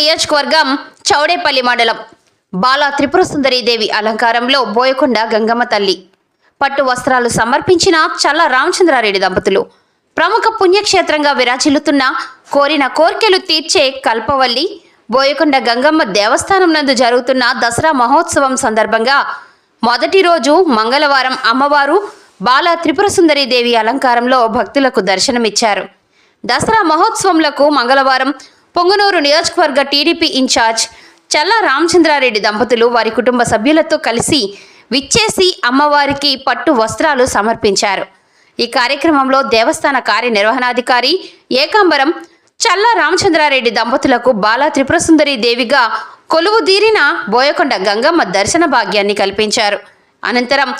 నియోజకవర్గం చౌడేపల్లి మండలం బాలా త్రిపుర దేవి అలంకారంలో బోయకొండ గంగమ్మ తల్లి. పట్టు వస్త్రాలు సమర్పించిన చల్ల రామచంద్రారెడ్డి దంపతులు. ప్రముఖ పుణ్యక్షేత్రంగా విరాజిల్లుతున్న కోరిన కోర్కెలు తీర్చే కల్పవల్లి బోయకొండ గంగమ్మ దేవస్థానం నందు జరుగుతున్న దసరా మహోత్సవం సందర్భంగా మొదటి రోజు మంగళవారం అమ్మవారు బాలా త్రిపుర దేవి అలంకారంలో భక్తులకు దర్శనమిచ్చారు. దసరా మహోత్సవంలకు మంగళవారం పొంగనూరు నియోజకవర్గ టీడీపీ ఇన్ఛార్జ్ చల్లా రామచంద్రారెడ్డి దంపతులు వారి కుటుంబ సభ్యులతో కలిసి విచ్చేసి అమ్మవారికి పట్టు వస్త్రాలు సమర్పించారు. ఈ కార్యక్రమంలో దేవస్థాన కార్యనిర్వహణాధికారి ఏకాంబరం చల్లా రామచంద్రారెడ్డి దంపతులకు బాలా త్రిపురసుందరి దేవిగా కొలువుదీరిన బోయకొండ గంగమ్మ దర్శన భాగ్యాన్ని కల్పించారు. అనంతరం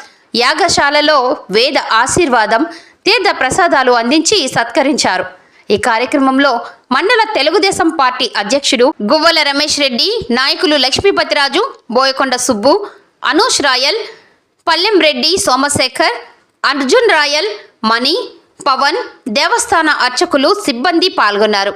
యాగశాలలో వేద ఆశీర్వాదం తీర్థ ప్రసాదాలు అందించి సత్కరించారు. ఈ కార్యక్రమంలో మండల తెలుగుదేశం పార్టీ అధ్యక్షుడు గువ్వల రమేష్ రెడ్డి నాయకులు లక్ష్మీపతిరాజు బోయకొండ సుబ్బు అనూష్ రాయల్ పల్లెం రెడ్డి సోమశేఖర్ అర్జున్ రాయల్ మణి పవన్ దేవస్థాన అర్చకులు సిబ్బంది పాల్గొన్నారు.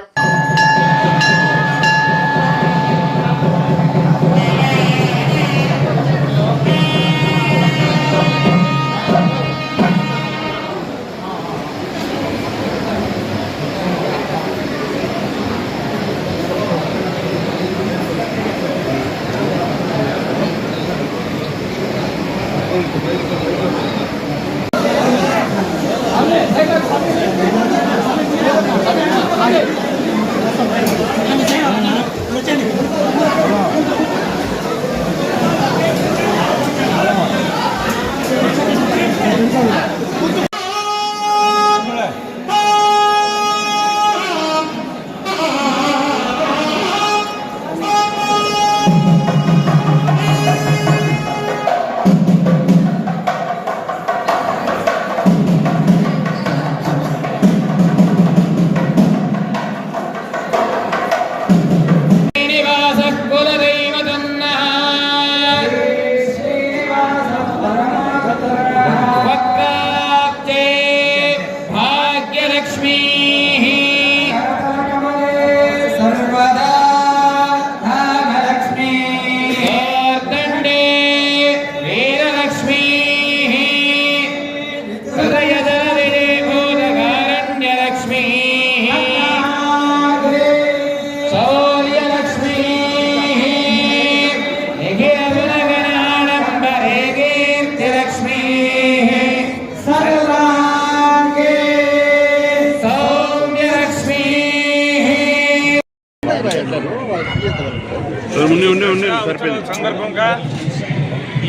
సందర్భంగా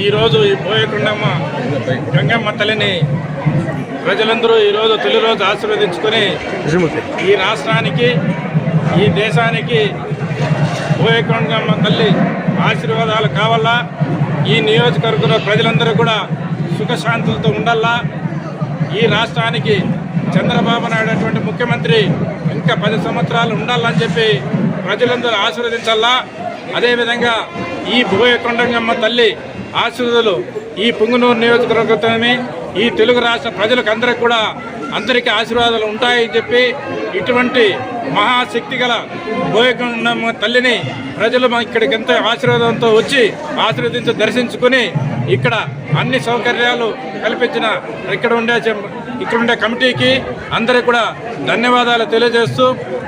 ఈరోజు ఈ పోయకుండమ్మ గంగమ్మ తల్లిని ప్రజలందరూ ఈరోజు తొలి రోజు ఆశీర్వదించుకొని ఈ రాష్ట్రానికి ఈ దేశానికి పోయకొండమ్మ తల్లి ఆశీర్వాదాలు కావాలా? ఈ నియోజకవర్గంలో ప్రజలందరూ కూడా సుఖశాంతులతో ఉండాలా? ఈ రాష్ట్రానికి చంద్రబాబు నాయుడు అటువంటి ముఖ్యమంత్రి ఇంకా పది సంవత్సరాలు ఉండాలని చెప్పి ప్రజలందరూ ఆశీర్వదించాలా? అదేవిధంగా ఈ భూయకొండంగమ్మ తల్లి ఆశీర్వదులు ఈ పుంగునూరు నియోజకవర్గమే ఈ తెలుగు రాష్ట్ర ప్రజలకు అందరికి కూడా అందరికీ ఆశీర్వాదాలు ఉంటాయని చెప్పి ఇటువంటి మహాశక్తి గల భూయకొండమ్మ తల్లిని ప్రజలు మా ఇక్కడికి ఎంతో ఆశీర్వాదంతో వచ్చి ఆశీర్వదించి దర్శించుకుని ఇక్కడ అన్ని సౌకర్యాలు కల్పించిన ఇక్కడ ఉండే చెం- ఇక్కడ ఉండే కమిటీకి అందరికి కూడా ధన్యవాదాలు తెలియజేస్తూ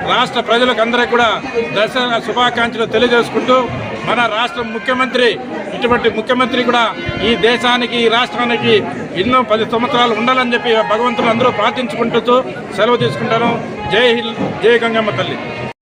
రాష్ట్ర ప్రజలకు అందరికీ కూడా దసరా శుభాకాంక్షలు తెలియజేసుకుంటూ మన రాష్ట్ర ముఖ్యమంత్రి ఇటువంటి ముఖ్యమంత్రి కూడా ఈ దేశానికి ఈ రాష్ట్రానికి ఎన్నో పది సంవత్సరాలు ఉండాలని చెప్పి భగవంతులు అందరూ ప్రార్థించుకుంటూ సెలవు తీసుకుంటాను. జై హింద్ జై గంగమ్మ తల్లి.